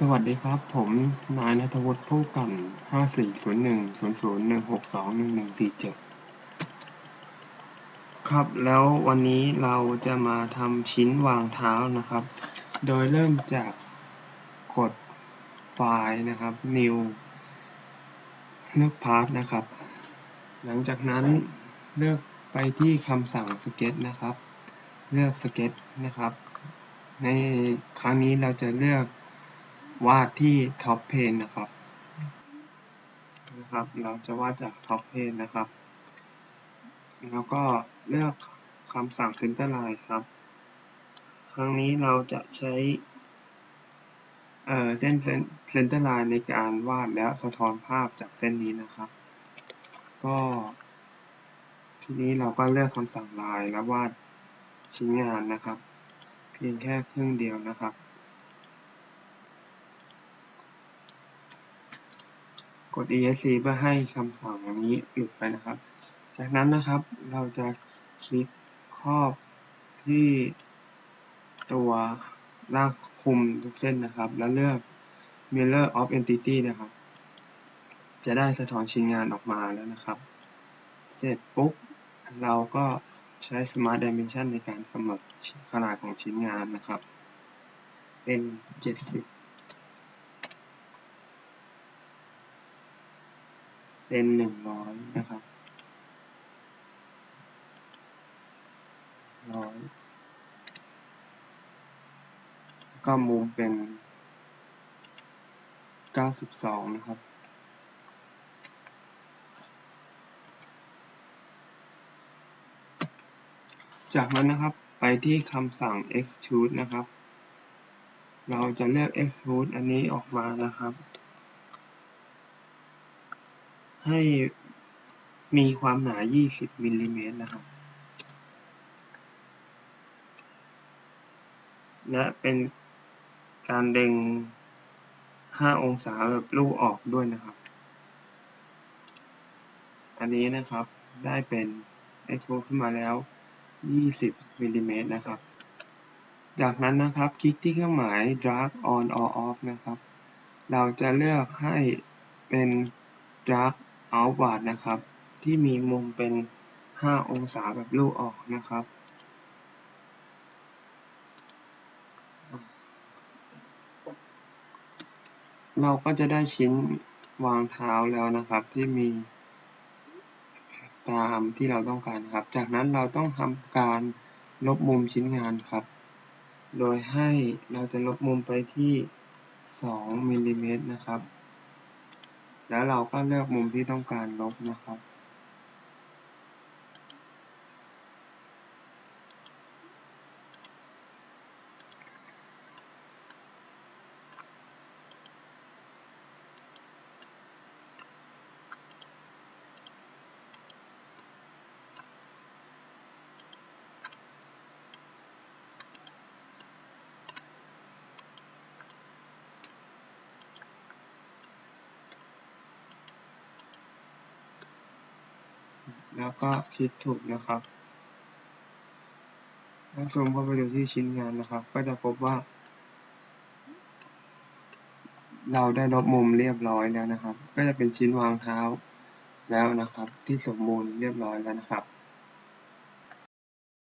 สวัสดีครับ ผมนายณัฐวุฒิผู้กันห้าสี่ศูนย์หนึ่งศูนย์ศูนย์หนึ่งหกสองหนึ่งหนึ่งสี่เจ็ดครับ แล้ววันนี้เราจะมาทำชิ้นวางเท้านะครับ โดยเริ่มจากกดไฟล์นะครับ new เลือก Part นะครับ หลังจากนั้นเลือกไปที่คำสั่ง sketch นะครับ เลือก sketch นะครับ ในครั้งนี้เราจะเลือก วาดที่ท็อปเพนนะครับนะครับ เราจะวาดจากท็อปเพนนะครับ แล้วก็เลือกคำสั่ง center line ครับ ครั้งนี้เราจะใช้เอ่อเส้น center line ในการวาดแล้วสะท้อนภาพจากเส้นนี้นะครับ ก็ ทีนี้เราก็เลือกคำสั่งลายแล้ววาดชิ้นงานนะครับ เพียงแค่ครึ่งเดียวนะครับ กด esc เพื่อให้คำสั่งนี้หลุดไปนะครับ จากนั้นนะครับเราจะคลิกครอบที่ตัวรากคุมทุกเส้นนะครับ แล้วเลือก mirror of entity นะครับ จะได้สะท้อนชิ้นงานออกมาแล้วนะครับ เสร็จปุ๊บ เราก็ใช้ smart dimension ในการกำหนดขนาดของชิ้นงานนะครับ เป็น 70 เป็นหนึ่งร้อยนะครับร้อยก็มุมเป็นเก้าสิบสองนะครับ จากนั้นนะครับไปที่คำสั่ง extrude นะครับ เราจะเลือก extrude อันนี้ออกมานะครับ ให้มีความหนา 20 มิลลิเมตรนะครับ และเป็นการดึง5 องศาแบบลูกออกด้วยนะครับ อันนี้นะครับได้เป็น extrude ขึ้นมาแล้ว 20 มิลลิเมตรนะครับ จากนั้นนะครับคลิกที่เครื่องหมาย drag on or off นะครับ เราจะเลือกให้เป็น drag outward นะครับ ที่มีมุมเป็น 5 องศาแบบลูกออกนะครับเราก็จะได้ชิ้นวางเท้าแล้วนะครับที่มีตามที่เราต้องการครับ จากนั้นเราต้องทำการลบมุมชิ้นงานครับ โดยให้เราจะลบมุมไปที่ 2มิลลิเมตรนะครับ แล้วเราก็เลือกมุมที่ต้องการลบนะครับ แล้วก็คลิกถูกนะครับถ้าซูมเข้าไปดูที่ชิ้นงานนะครับ ก็จะพบว่า เราได้ลบมุมเรียบร้อยแล้วนะครับ ก็จะเป็นชิ้นวางเท้าแล้วนะครับ ที่สมบูรณ์เรียบร้อยแล้วนะครับ